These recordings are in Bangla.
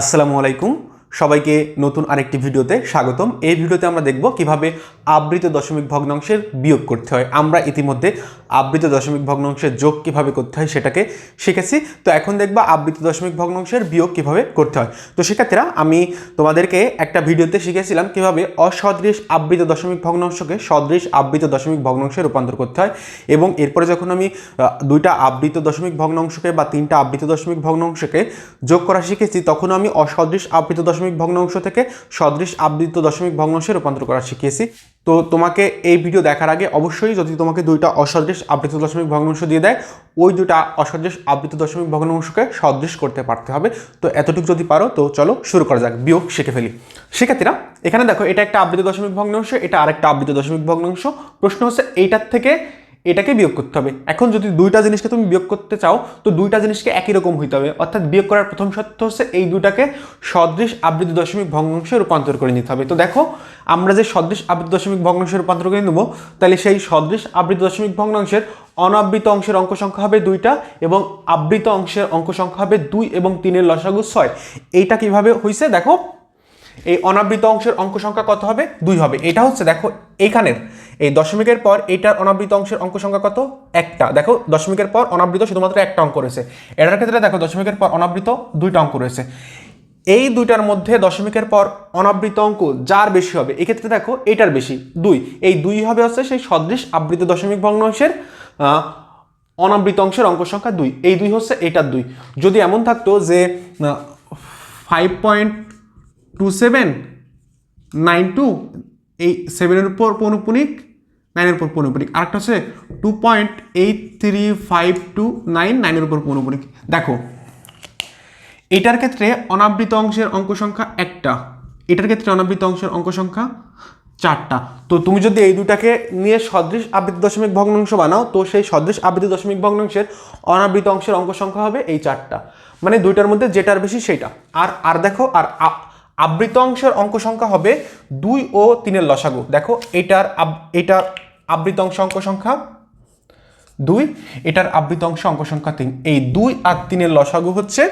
আসসালামু আলাইকুম। সবাইকে নতুন আরেকটি ভিডিওতে স্বাগতম। এই ভিডিওতে আমরা দেখব কীভাবে আবৃত দশমিক ভগ্নাংশের বিয়োগ করতে হয়। আমরা ইতিমধ্যে আবৃত দশমিক ভগ্নাংশের যোগ কীভাবে করতে হয় সেটাকে শিখেছি। তো এখন দেখবা আবৃত দশমিক ভগ্নাংশের বিয়োগ কীভাবে করতে হয়। তো শিক্ষার্থীরা আমি তোমাদেরকে একটা ভিডিওতে শিখেছিলাম কীভাবে অসদৃশ আবৃত দশমিক ভগ্নাংশকে সদৃশ আবৃত দশমিক ভগ্নাংশে রূপান্তর করতে হয় এবং এরপরে যখন আমি দুইটা আবৃত দশমিক ভগ্নাংশকে বা তিনটা আবৃত দশমিক ভগ্নাংশকে যোগ করা শিখেছি তখন আমি অসদৃশ আবৃত দশমিক ভগ্নাংশ থেকে সদৃশ আবৃত দশমিক ভগ্নাংশে রূপান্তর করা শিখিয়েছি। তো তোমাকে এই ভিডিও দেখার আগে অবশ্যই যদি তোমাকে দুইটা অসদৃশ আবৃত দশমিক ভগ্নাংশ দিয়ে দেয়, ওই দুটা অসদৃশ আবৃত দশমিক ভগ্নাংশকে সদৃশ করতে পারতে হবে। তো এতটুকু যদি পারো, তো চলো শুরু করা যাক, বিয়োগ শিখে ফেলি। শিক্ষার্থীরা, এখানে দেখো এটা একটা আবৃত দশমিক ভগ্নাংশ এটা আরেকটা আবৃত দশমিক ভগ্নাংশ প্রশ্ন হচ্ছে, এইটার থেকে এটাকে বিয়োগ করতে হবে। এখন যদি দুইটা জিনিসকে তুমি বিয়োগ করতে চাও, তো দুইটা জিনিসকে একই রকম হইতে হবে। অর্থাৎ বিয়োগ করার প্রথম শর্ত হচ্ছে এই দুটাকে সদৃশ আবৃত দশমিক ভগ্নাংশে রূপান্তর করে নিতে হবে। তো দেখো, আমরা যে সদৃশ আবৃত দশমিক ভগ্নাংশে রূপান্তর করে নেব, তাহলে সেই সদৃশ আবৃত দশমিক ভগ্নাংশের অনাবৃত অংশের অঙ্ক সংখ্যা হবে দুইটা এবং আবৃত অংশের অঙ্ক সংখ্যা হবে দুই এবং তিনের লসাগু ছয়। এইটা কীভাবে হয়েছে দেখো এই অনাবৃত অংশের অঙ্ক সংখ্যা কত হবে? দুই হবে। এটা হচ্ছে, দেখো, এইখানের। এই দশমিকের পর এটার অনাবৃত অংশের অঙ্ক সংখ্যা কত? একটা। দেখো, দশমিকের পর অনাবৃত শুধুমাত্র একটা অঙ্ক রয়েছে। এটার ক্ষেত্রে, দেখো, দশমিকের পর অনাবৃত দুইটা অঙ্ক রয়েছে। এই দুইটার মধ্যে দশমিকের পর অনাবৃত অঙ্ক যার বেশি হবে? এক্ষেত্রে, দেখো এটার বেশি। দুই। এই দুই হবে হচ্ছে সেই সদৃশ আবৃত দশমিক ভগ্নাংশের অনাবৃত অংশের অঙ্ক সংখ্যা দুই। এই দুই হচ্ছে, এটার দুই। যদি এমন থাকতো যে five point two seven nine two এই সেভেনের উপর পৌনপুনিক নাইনের উপর পৌনপুনিক। আরেকটা হচ্ছে two point eight three five two nine নাইনের উপর পৌনপুনিক। দেখো, এটার ক্ষেত্রে অনাবৃত অংশের অঙ্ক সংখ্যা একটা। এটার ক্ষেত্রে অনাবৃত অংশের অঙ্ক সংখ্যা চারটা। তো তুমি যদি এই দুটাকে নিয়ে সদৃশ আবৃত দশমিক ভগ্নাংশ বানাও, তো সেই সদৃশ আবৃত দশমিক ভগ্নাংশের অনাবৃত অংশের অঙ্ক সংখ্যা হবে এই চারটা। মানে দুইটার মধ্যে যেটার বেশি, সেইটা। আর আর দেখো, আর আবৃত অংশের অঙ্ক সংখ্যা হবে দুই ও তিনের লসাগু। দেখো, এটার এটার আবৃত অংশ অঙ্ক সংখ্যা দুই, এটার আবৃত অংশ অঙ্ক সংখ্যা তিন। এই দুই আর তিনের লসাগু হচ্ছে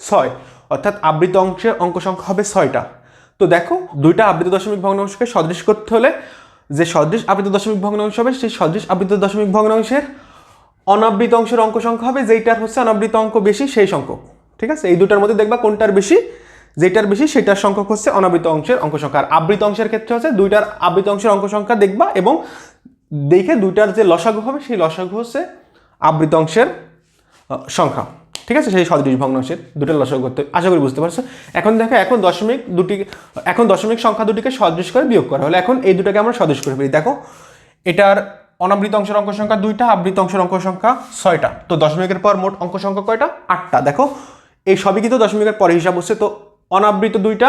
ছয়। অর্থাৎ আবৃত অংশের অঙ্ক সংখ্যা হবে ছয়টা। তো দেখো, দুইটা আবৃত দশমিক ভগ্নাংশকে সদৃশ করতে হলে যে সদৃশ আবৃত দশমিক ভগ্নাংশ হবে, সেই সদৃশ আবৃত দশমিক ভগ্নাংশের অনাবৃত অংশের অঙ্ক সংখ্যা হবে, যেইটার হচ্ছে অনাবৃত অঙ্ক বেশি, সেই সংখ্যক। ঠিক আছে? এই দুটার মধ্যে দেখবা কোনটার বেশি যেটার বেশি সেটার সংখ্যক হচ্ছে অনাবৃত অংশের অঙ্ক সংখ্যা আর আবৃত অংশের ক্ষেত্রে হচ্ছে দুইটার আবৃত অংশের অঙ্ক সংখ্যা দেখবা এবং দেখে দুইটার যে লসাগু হবে, সেই লসাগু হচ্ছে আবৃত অংশের সংখ্যা। ঠিক আছে? সেই সদৃশ ভগ্নাংশের দুটো লসাগু করতে আশা করি বুঝতে পারছ? এখন দেখো, এখন দশমিক দুটি, এখন দশমিক সংখ্যা দুটিকে সদৃশ করে বিয়োগ করা হলো। এখন এই দুটাকে আমরা সদৃশ করে ফেলি। দেখো, এটার অনাবৃত অংশের অঙ্ক সংখ্যা দুইটা, আবৃত অংশের অঙ্ক সংখ্যা ছয়টা। তো দশমিকের পর মোট অঙ্ক সংখ্যা কয়টা? আটটা। দেখো, এই সবই কিন্তু দশমিকের পরে হিসাব হচ্ছে। তো অনাবৃত দুইটা,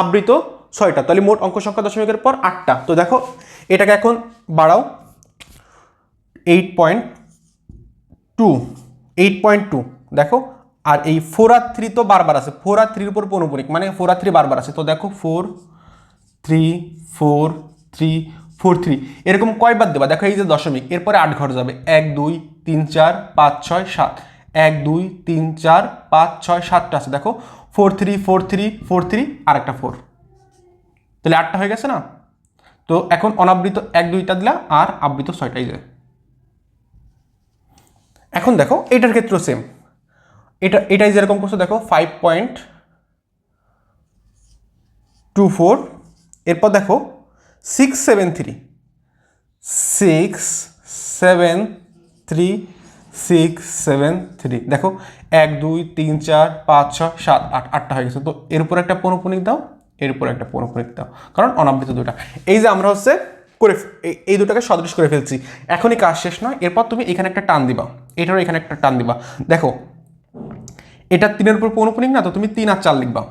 আবৃত ছয়টা। তাহলে মোট অঙ্ক সংখ্যা দশমিকের পর আটটা। তো দেখো, এটাকে এখন বাড়াও। Eight point two eight point two দেখো। আর এই ফোর আর থ্রি তো বারবার আছে। ফোর আর থ্রির উপর পৌনপুনিক মানে ফোর আর থ্রি বারবার আছে। তো দেখো four three four three four three এরকম কয়বার দেবা? দেখো, এই যে দশমিক, এরপরে আট ঘর যাবে। এক, দুই, তিন, চার, পাঁচ, ছয়, সাত। এক, দুই, তিন, চার, পাঁচ, ছয়, সাতটা আছে। দেখো four three four three four three আর একটা ফোর তাহলে আটটা হয়ে গেছে না? তো এখন অনাবৃত এক, দুইটা দিলা, আর আবৃত ছয়টাই যায়। এখন দেখো, এটার ক্ষেত্রেও সেম এটা, এটাই যেরকম করছ, দেখো ফাইভ পয়েন্ট টু ফোর এরপর দেখো six seven three six seven three six seven three দেখো, এক, দুই, তিন, চার, পাঁচ, ছয়, সাত, আট, আটটা হয়ে গেছে। তো এর উপর একটা পৌনপুনিক দাও, এর উপর একটা পৌনপুনিক দাও। কারণ অনাবৃত দুটা এই যে আমরা হচ্ছে করে এই- দুটাকে সদৃশ করে ফেলছি। এখনই কাজ শেষ নয়। এরপর তুমি এখানে একটা টান দিবা। এটারও এখানে একটা টান দিবা। দেখো, এটা তিনের উপর পৌনপুনিক না, তো তুমি তিন আর চার লিখবা।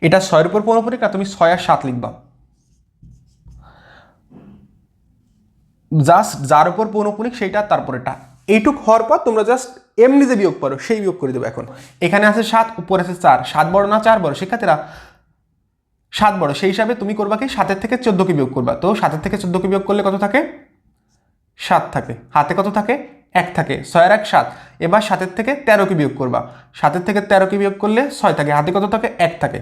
এটা ছয়ের উপর পৌনপুনিক না তুমি ছয় আর সাত লিখবা। জাস্ট যার উপর পৌনপুনিক সেইটা তারপরেটা এইটুক হওয়ার পর তোমরা জাস্ট এমনি যে বিয়োগ করো সেই বিয়োগ করে দেবে এখন। এখানে আছে সাত, উপরে আছে চার। সাত বড় না চার বড়? শিক্ষার্থীরা, সাত বড়। সেই হিসাবে তুমি করবা কি? সাতের থেকে চোদ্দোকে বিয়োগ করবা। তো সাতের থেকে চোদ্দোকে বিয়োগ করলে কত থাকে? সাত থাকে। হাতে কত থাকে? এক থাকে। ছয়ের এক, সাত। এবার সাতের থেকে তেরোকে বিয়োগ করবা। সাতের থেকে তেরোকে বিয়োগ করলে ছয় থাকে। হাতে কত থাকে? এক থাকে।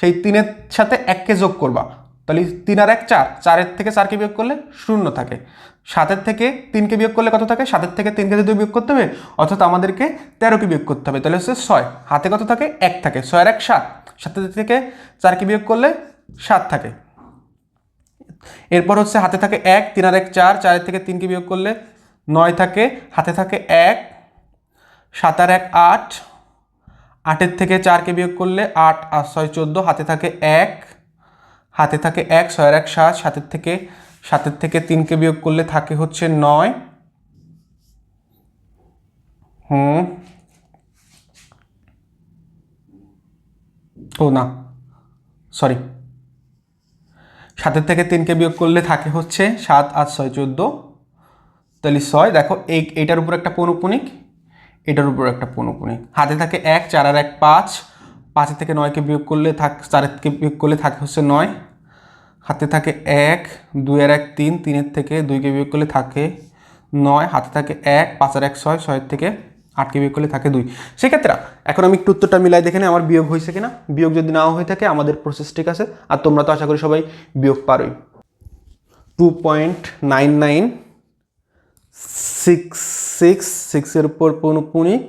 সেই তিনের সাথে এককে যোগ করবা। তাহলে তিন আর এক চার, চারের থেকে চারকে বিয়োগ করলে শূন্য থাকে। সাতের থেকে তিনকে বিয়োগ করলে কত থাকে? সাতের থেকে তিনকে যদি বিয়োগ করতে হবে, অর্থাৎ আমাদেরকে তেরোকে বিয়োগ করতে হবে, তাহলে হচ্ছে ছয়। হাতে কত থাকে? এক থাকে। ছয়ের এক সাত। সাতের থেকে চারকে বিয়োগ করলে সাত থাকে। এরপর হচ্ছে হাতে থাকে এক, তিন আর এক চার, চারের থেকে তিনকে বিয়োগ করলে নয় থাকে। হাতে থাকে এক, সাত আর এক আট। আটের থেকে চারকে বিয়োগ করলে আট আর ছয় চোদ্দ। হাতে থাকে এক হাতে থাকে এক ছয়ের এক, সাত, সাতের থেকে সাতের থেকে তিনকে বিয়োগ করলে থাকে হচ্ছে নয়। হুম। ও না, সরি। সাতের থেকে তিনকে বিয়োগ করলে থাকে হচ্ছে সাত, আট, ছয়, চোদ্দ। তাহলে ছয়, দেখো এই, এইটার উপর একটা পৌনপুনিক, এটার উপর একটা পৌনপুনিক। হাতে থাকে এক, চার আর এক, পাঁচ পাঁচের থেকে নয়কে বিয়োগ করলে থাক চারের থেকে বিয়োগ করলে থাকে হচ্ছে নয়। হাতে থাকে এক দুইয়ের এক তিন, তিনের থেকে দুইকে বিয়োগ করলে থাকে নয়। হাতে থাকে এক, পাঁচ আর এক ছয়, ছয়ের থেকে আটকে বিয়োগ করলে থাকে দুই। সেক্ষেত্রে এখন আমি একটু উত্তরটা মিলাই দেখে আমার বিয়োগ হয়েছে কিনা? বিয়োগ যদি নাও হয়ে থাকে, আমাদের প্রসেস ঠিক আছে। আর তোমরা তো আশা করি সবাই বিয়োগ পারোই। Two point nine nine six six সিক্সের উপর পৌনপুনিক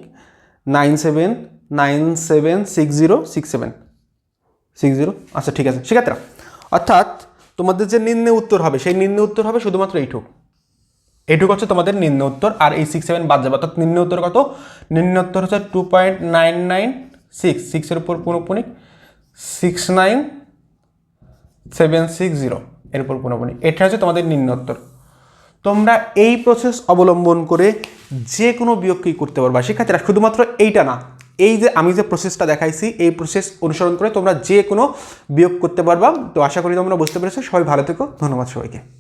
nine seven nine seven six zero six seven. Six zero? আচ্ছা ঠিক আছে। সেক্ষেত্রে, অর্থাৎ তোমাদের যে নিম্নে উত্তর হবে, সেই নিম্নে উত্তর হবে শুধুমাত্র এইটুক। এইটুকু হচ্ছে তোমাদের নিম্ন উত্তর, আর এই সিক্স সেভেন বাদ যাবে। অর্থাৎ নিম্ন উত্তর কত? নিম্ন উত্তর হচ্ছে two point nine nine six সিক্সের উপর পুনঃপুনিক। Six nine seven six zero এর উপর পুনঃপুনিক। এটা হচ্ছে তোমাদের নিম্ন উত্তর। তোমরা এই প্রসেস অবলম্বন করে যে কোনো বিয়োগকেই করতে পারবা। সেক্ষেত্রে শুধুমাত্র এইটা না এই যে আমি যে প্রসেসটা দেখাইছি, এই প্রসেস অনুসরণ করে তোমরা যে কোনো বিয়োগ করতে পারবা। তো আশা করি তোমরা বুঝতে পেরেছ। সবাই ভালো থেকো। ধন্যবাদ সবাইকে।